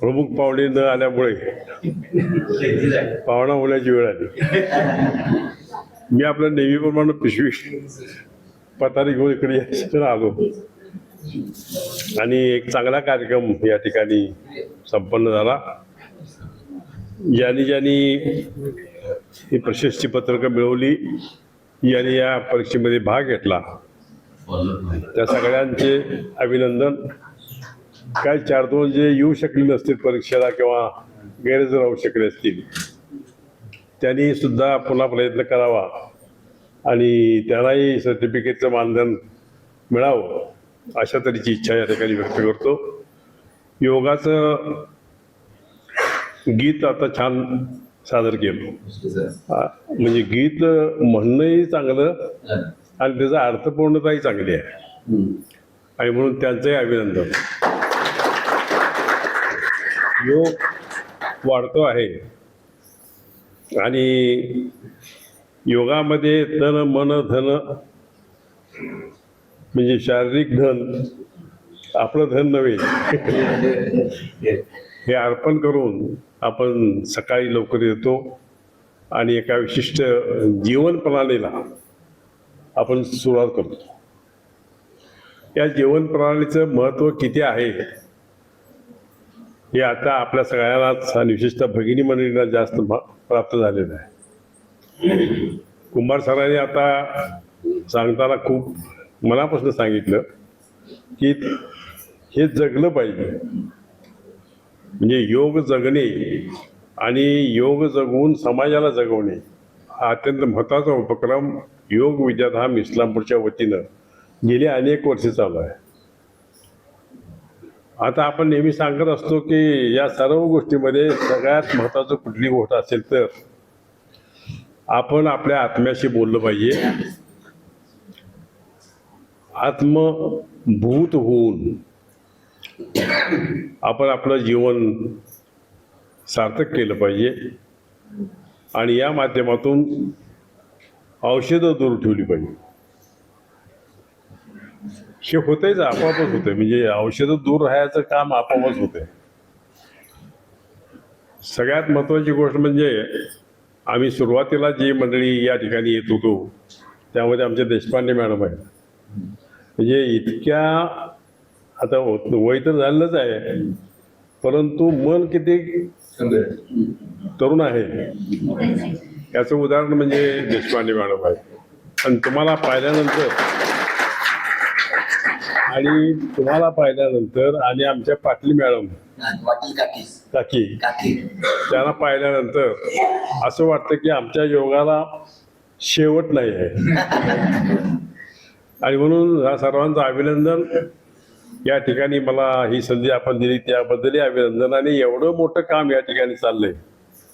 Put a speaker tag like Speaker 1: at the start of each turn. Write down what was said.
Speaker 1: प्रमुख पाहुणे न आल्यामुळे पाहुणा होण्याची वेळ आली. मी आपल्या नेहमीप्रमाणे पिशवी पतारी घेऊन इकडे यायचं आलो आणि एक चांगला कार्यक्रम या ठिकाणी संपन्न झाला. ज्यांनी ज्यांनी ही प्रशस्ती पत्रकं मिळवली यांनी या परीक्षेमध्ये भाग घेतला. त्या सगळ्यांचे अभिनंदन. काय चार दोन जे येऊ शकले नसतील परीक्षेला किंवा गैरहजर राहू शकले असतील त्यांनी सुद्धा पुन्हा प्रयत्न करावा आणि त्यांनाही सर्टिफिकेटचं मानधन मिळावं अशा तऱ्हेची इच्छा या ठिकाणी व्यक्त करतो. योगाचं गीत आता छान सादर केलं. म्हणजे गीत म्हणणंही चांगलं आणि त्याचा अर्थपूर्णताही चांगली आहे. आणि म्हणून त्यांचंही अभिनंदन. योग वाढतो आहे. आणि योगामध्ये तन मन धन म्हणजे शारीरिक धन आपलं धन नव्हे. हे अर्पण करून आपण सकाळी लवकर येतो आणि एका विशिष्ट जीवन प्रणालीला आपण सुरुवात करतो. या जीवन प्रणालीचं महत्त्व किती आहे? हे आता आपल्या सगळ्यांनाच आणि विशेषतः भगिनी मंडळींना जास्त प्राप्त झालेलं आहे. कुंभार सरांनी आता सांगताना खूप मनापासून सांगितलं की हे जगलं पाहिजे. म्हणजे योग जगणे आणि योग जगवून समाजाला जगवणे हा अत्यंत महत्त्वाचा उपक्रम योग विद्याधाम इस्लामपूरच्या वतीनं गेली अनेक वर्षे चालू आहे. आता आपण नेहमी सांगत असतो की या सर्व गोष्टीमध्ये सगळ्यात महत्त्वाचं कुठली गोष्ट असेल तर आपण आपल्या आत्म्याशी बोललं पाहिजे. आत्मभूत होऊन आपण आपलं जीवन सार्थक केलं पाहिजे. आणि या माध्यमातून औषधं दूर ठेवली पाहिजे. हे होतंयच आपोआपच होतंय. म्हणजे औषधं दूर राहायचं काम आपोआपच होतंय. सगळ्यात महत्त्वाची गोष्ट म्हणजे आम्ही सुरुवातीला जी मंडळी या ठिकाणी येत होतो त्यामध्ये आमचे देशपांडे मॅडम आहेत. म्हणजे इतक्या आता हो, वय तर झालेलंच आहे परंतु मन किती तरुण आहे. याचं उदाहरण म्हणजे देशपांडे मॅडम आहे आणि तुम्हाला पाहिल्यानंतर आणि तुम्हाला पाहिल्यानंतर आणि आमच्या पाटली मॅडम
Speaker 2: काकी.
Speaker 1: त्यांना पाहिल्यानंतर असं वाटतं की आमच्या योगाला शेवट नाही आहे. आणि म्हणून या सर्वांचं अभिनंदन. या ठिकाणी मला ही संधी आपण दिली त्याबद्दलही अभिनंदन. आणि एवढं मोठं काम या ठिकाणी चाललंय.